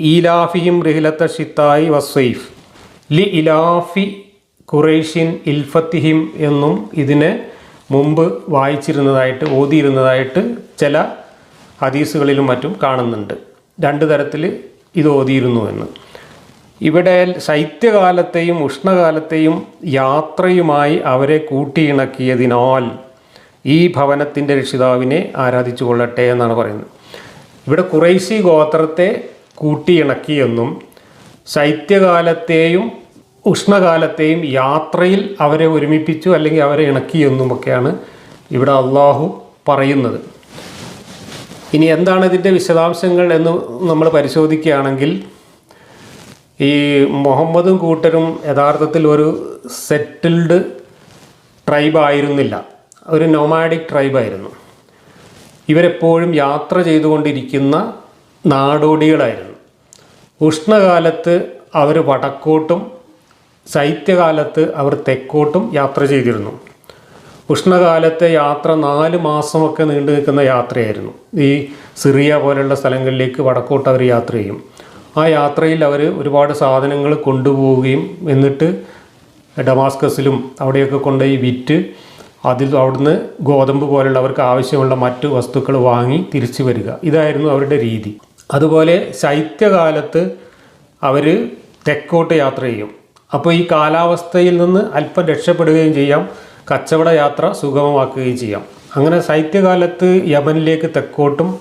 ഈലാഫിയും റിഹിലത്ത ഷിത്തായി വസ്വൈഫ് ലി ഇലാഫി ഖുറൈഷിൻ ഇൽഫത്തിഹിം എന്നും ഇതിനെ മുമ്പ് വായിച്ചിരുന്നതായിട്ട് ഓതിയിരുന്നതായിട്ട് ചില ഹദീസുകളിലും മറ്റും കാണുന്നുണ്ട്. രണ്ട് തരത്തിൽ ഇത് ഓതിയിരുന്നു എന്ന്. ഇവിടെ ശൈത്യകാലത്തെയും ഉഷ്ണകാലത്തെയും യാത്രയുമായി അവരെ കൂട്ടിയിണക്കിയതിനാൽ ഈ ഭവനത്തിന്റെ രക്ഷിതാവിനെ ആരാധിച്ചു കൊള്ളട്ടെ എന്നാണ് പറയുന്നത്. ഇവിടെ കുറേശി ഗോത്രത്തെ കൂട്ടിയിണക്കിയെന്നും ശൈത്യകാലത്തെയും ഉഷ്ണകാലത്തെയും യാത്രയിൽ അവരെ ഒരുമിപ്പിച്ചു അല്ലെങ്കിൽ അവരെ ഇണക്കിയെന്നുമൊക്കെയാണ് ഇവിടെ അള്ളാഹു പറയുന്നത്. ഇനി എന്താണ് ഇതിന്റെ വിശദാംശങ്ങൾ എന്ന് നമ്മൾ പരിശോധിക്കുകയാണെങ്കിൽ ഈ മുഹമ്മദും കൂട്ടരും യഥാർത്ഥത്തിൽ ഒരു സെറ്റിൽഡ് ട്രൈബ് ആയിരുന്നില്ല. ഒരു നൊമാഡിക് ട്രൈബായിരുന്നു ഇവരെപ്പോഴും യാത്ര ചെയ്തുകൊണ്ടിരിക്കുന്ന നാടോടികളായിരുന്നു. ഉഷ്ണകാലത്ത് അവർ വടക്കോട്ടും ശൈത്യകാലത്ത് അവർ തെക്കോട്ടും യാത്ര ചെയ്തിരുന്നു. ഉഷ്ണകാലത്തെ യാത്ര നാല് മാസമൊക്കെ നീണ്ടു നിൽക്കുന്ന യാത്രയായിരുന്നു. ഈ സിറിയ പോലുള്ള സ്ഥലങ്ങളിലേക്ക് വടക്കോട്ട് അവർ യാത്ര ചെയ്യും. ആ യാത്രയിൽ അവർ ഒരുപാട് സാധനങ്ങൾ കൊണ്ടുപോവുകയും എന്നിട്ട് ഡമാസ്കസിലും അവിടെയൊക്കെ കൊണ്ടുപോയി വിറ്റ് അതിൽ അവിടുന്ന് ഗോതമ്പ് പോലുള്ള അവർക്ക് ആവശ്യമുള്ള മറ്റു വസ്തുക്കൾ വാങ്ങി തിരിച്ചു വരിക. ഇതായിരുന്നു അവരുടെ രീതി. അതുപോലെ ശൈത്യകാലത്ത് അവർ തെക്കോട്ട് യാത്ര ചെയ്യും. അപ്പോൾ ഈ കാലാവസ്ഥയിൽ നിന്ന് അല്പം രക്ഷപ്പെടുകയും ചെയ്യാം. കച്ചവട യാത്ര സുഗമമാക്കുകയും ചെയ്യാം. അങ്ങനെ ശൈത്യകാലത്ത് യമനിലേക്ക് തെക്കോട്ടും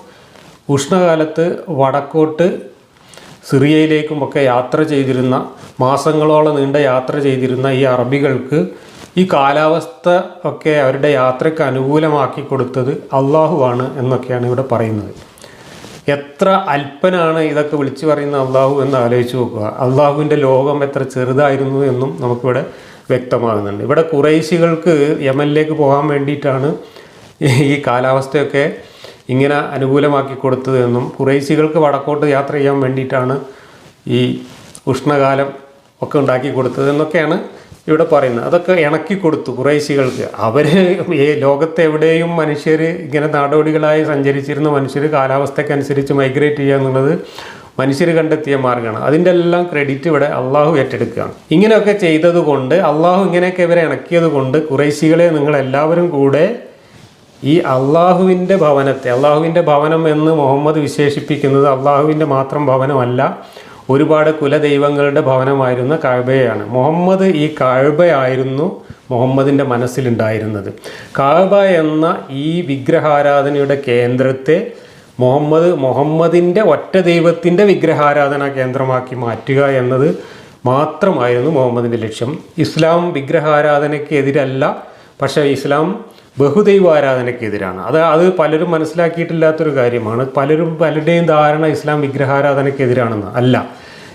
ഉഷ്ണകാലത്ത് വടക്കോട്ട് സിറിയയിലേക്കുമൊക്കെ യാത്ര ചെയ്തിരുന്ന മാസങ്ങളോളം നീണ്ട യാത്ര ചെയ്തിരുന്ന ഈ അറബികൾക്ക് ഈ കാലാവസ്ഥ ഒക്കെ അവരുടെ യാത്രയ്ക്ക് അനുകൂലമാക്കി കൊടുത്തത് അള്ളാഹുവാണ് എന്നൊക്കെയാണ് ഇവിടെ പറയുന്നത്. എത്ര അല്പനാണ് ഇതൊക്കെ വിളിച്ചു പറയുന്ന അള്ളാഹു എന്ന് ആലോചിച്ച് നോക്കുക. അള്ളാഹുവിന്റെ ലോകം എത്ര ചെറുതായിരുന്നു എന്നും നമുക്കിവിടെ വ്യക്തമാകുന്നുണ്ട്. ഇവിടെ കുറേശികൾക്ക് യമനിലേക്ക് പോകാൻ വേണ്ടിയിട്ടാണ് ഈ കാലാവസ്ഥയൊക്കെ ഇങ്ങനെ അനുകൂലമാക്കി കൊടുത്തത് എന്നും കുറേശികൾക്ക് വടക്കോട്ട് യാത്ര ചെയ്യാൻ വേണ്ടിയിട്ടാണ് ഈ ഉഷ്ണകാലം ഒക്കെ ഉണ്ടാക്കി കൊടുത്തത് എന്നൊക്കെയാണ് ഇവിടെ പറയുന്നത്. അതൊക്കെ ഇണക്കി കൊടുത്തു കുറേശികൾക്ക്. അവർ ഈ ലോകത്തെവിടെയും മനുഷ്യർ ഇങ്ങനെ നാടോടികളായി സഞ്ചരിച്ചിരുന്ന മനുഷ്യർ കാലാവസ്ഥക്കനുസരിച്ച് മൈഗ്രേറ്റ് ചെയ്യുക എന്നുള്ളത് മനുഷ്യർ കണ്ടെത്തിയ മാർഗമാണ്. അതിന്റെ എല്ലാം ക്രെഡിറ്റ് ഇവിടെ അള്ളാഹു ഏറ്റെടുക്കുകയാണ്. ഇങ്ങനെയൊക്കെ ചെയ്തതുകൊണ്ട് അള്ളാഹു ഇങ്ങനെയൊക്കെ ഇവരെ ഇണക്കിയത് കൊണ്ട് കുറേശികളെ നിങ്ങൾ എല്ലാവരും കൂടെ ഈ അള്ളാഹുവിന്റെ ഭവനത്തെ അള്ളാഹുവിന്റെ ഭവനം എന്ന് മുഹമ്മദ് വിശേഷിപ്പിക്കുന്നത് അള്ളാഹുവിന്റെ മാത്രം ഭവനമല്ല ഒരുപാട് കുലദൈവങ്ങളുടെ ഭവനമായിരുന്ന കാഴ്ബയാണ്. മുഹമ്മദ് ഈ കാഴ്ബയായിരുന്നു മുഹമ്മദിന്റെ മനസ്സിലുണ്ടായിരുന്നത്. കാഴ്ബ എന്ന ഈ വിഗ്രഹാരാധനയുടെ കേന്ദ്രത്തെ മുഹമ്മദ് മുഹമ്മദിന്റെ ഒറ്റ ദൈവത്തിന്റെ വിഗ്രഹാരാധന കേന്ദ്രമാക്കി മാറ്റുക എന്നത് മാത്രമായിരുന്നു മുഹമ്മദിന്റെ ലക്ഷ്യം. ഇസ്ലാം വിഗ്രഹാരാധനയ്ക്ക് എതിരല്ല പക്ഷേ ഇസ്ലാം ബഹുദൈവ ആരാധനയ്ക്കെതിരാണ് അത് അത് പലരും മനസ്സിലാക്കിയിട്ടില്ലാത്തൊരു കാര്യമാണ്. പലരും പലരുടെയും ധാരണ ഇസ്ലാം വിഗ്രഹാരാധനയ്ക്കെതിരാണെന്ന് അല്ല.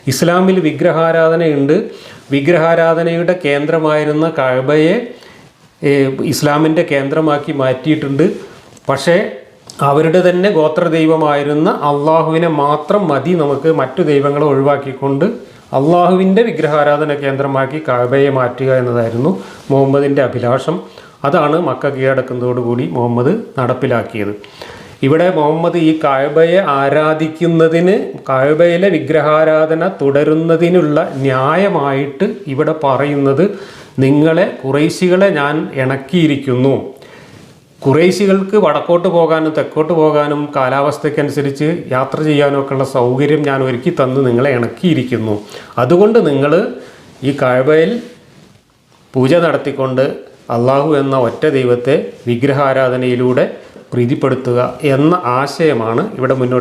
ഇസ്ലാമിൽ വിഗ്രഹാരാധനയുണ്ട്. വിഗ്രഹാരാധനയുടെ കേന്ദ്രമായിരുന്ന കഴബയെ ഇസ്ലാമിന്റെ കേന്ദ്രമാക്കി മാറ്റിയിട്ടുണ്ട്. പക്ഷേ അവരുടെ തന്നെ ഗോത്രദൈവമായിരുന്ന അള്ളാഹുവിനെ മാത്രം മതി നമുക്ക് മറ്റു ദൈവങ്ങളെ ഒഴിവാക്കിക്കൊണ്ട് അള്ളാഹുവിന്റെ വിഗ്രഹാരാധന കേന്ദ്രമാക്കി കഴബയെ മാറ്റുക എന്നതായിരുന്നു മുഹമ്മദിന്റെ അഭിലാഷം. അതാണ് മക്ക കീഴടക്കുന്നതോടുകൂടി മുഹമ്മദ് നടപ്പിലാക്കിയത്. ഇവിടെ മുഹമ്മദ് ഈ കായബയെ ആരാധിക്കുന്നതിന് കായബയിലെ വിഗ്രഹാരാധന തുടരുന്നതിനുള്ള ന്യായമായിട്ട് ഇവിടെ പറയുന്നത് നിങ്ങളെ കുറേശികളെ ഞാൻ ഇണക്കിയിരിക്കുന്നു. കുറേശികൾക്ക് വടക്കോട്ട് പോകാനും തെക്കോട്ട് പോകാനും കാലാവസ്ഥയ്ക്കനുസരിച്ച് യാത്ര ചെയ്യാനും ഉള്ള സൗകര്യം ഞാൻ ഒരുക്കി തന്ന് നിങ്ങളെ ഇണക്കിയിരിക്കുന്നു. അതുകൊണ്ട് നിങ്ങൾ ഈ കായബയിൽ പൂജ നടത്തിക്കൊണ്ട് അള്ളാഹു എന്ന ഒറ്റ ദൈവത്തെ വിഗ്രഹാരാധനയിലൂടെ പ്രീതിപ്പെടുത്തുക എന്ന ആശയമാണ് ഇവിടെ മുന്നോട്ട്